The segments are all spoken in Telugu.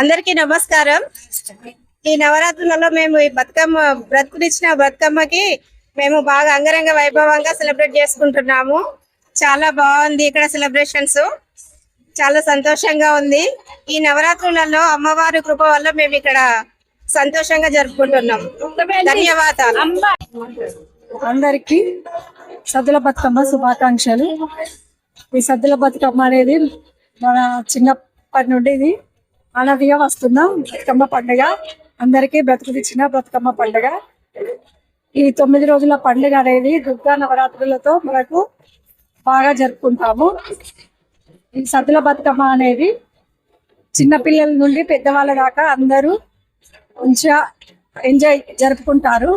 అందరికీ నమస్కారం. ఈ నవరాత్రులలో మేము ఈ బతుకమ్మ బ్రతుకునిచ్చిన బతుకమ్మకి మేము బాగా అంగరంగ వైభవంగా సెలబ్రేట్ చేసుకుంటున్నాము. చాలా బాగుంది ఇక్కడ సెలబ్రేషన్స్. చాలా సంతోషంగా ఉంది. ఈ నవరాత్రులలో అమ్మవారి కృప వల్ల మేము ఇక్కడ సంతోషంగా జరుపుకుంటున్నాం. ధన్యవాదాలు. అందరికి సద్దుల బతుకమ్మ శుభాకాంక్షలు. ఈ సద్దుల బతుకమ్మ అనేది మన చిన్నప్పటి నుండి ఇది. అనదిగా వస్తున్న బతుకమ్మ పండుగ. అందరికీ బ్రతుకునిచ్చిన బతుకమ్మ పండుగ. ఈ తొమ్మిది రోజుల పండుగ అనేది దుర్గా నవరాత్రులతో మనకు బాగా జరుపుకుంటాము. ఈ సద్దుల బతుకమ్మ అనేది చిన్నపిల్లల నుండి పెద్దవాళ్ళ దాకా అందరూ మంచిగా ఎంజాయ్ జరుపుకుంటారు.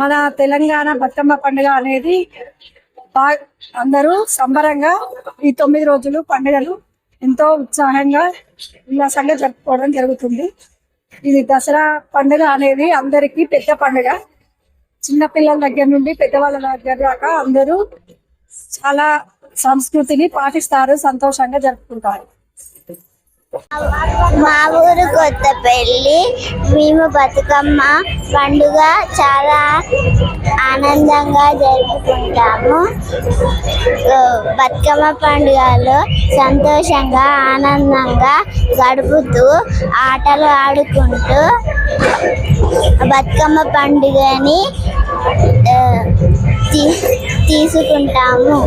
మన తెలంగాణ బతుకమ్మ పండుగ అనేది బాగా అందరూ సంబరంగా ఈ తొమ్మిది రోజులు పండుగలు ఎంతో ఉత్సాహంగా ఉల్లాసంగా జరుపుకోవడం జరుగుతుంది. ఇది దసరా పండుగ అనేది అందరికీ పెద్ద పండుగ. చిన్న పిల్లల దగ్గర నుండి పెద్దవాళ్ళ దగ్గర దాకా అందరూ చాలా సంస్కృతిని పాటిస్తారు సంతోషంగా జరుపుకుంటారు. మా ఊరు కొత్తపల్లి మేము బతుకమ్మ పండుగ చాలా ఆనందంగా జరుపుకుంటాము. బతుకమ్మ పండుగలో సంతోషంగా ఆనందంగా గడుపుతూ ఆటలు ఆడుకుంటూ బతుకమ్మ పండుగని తీ- తీసుకుంటాము.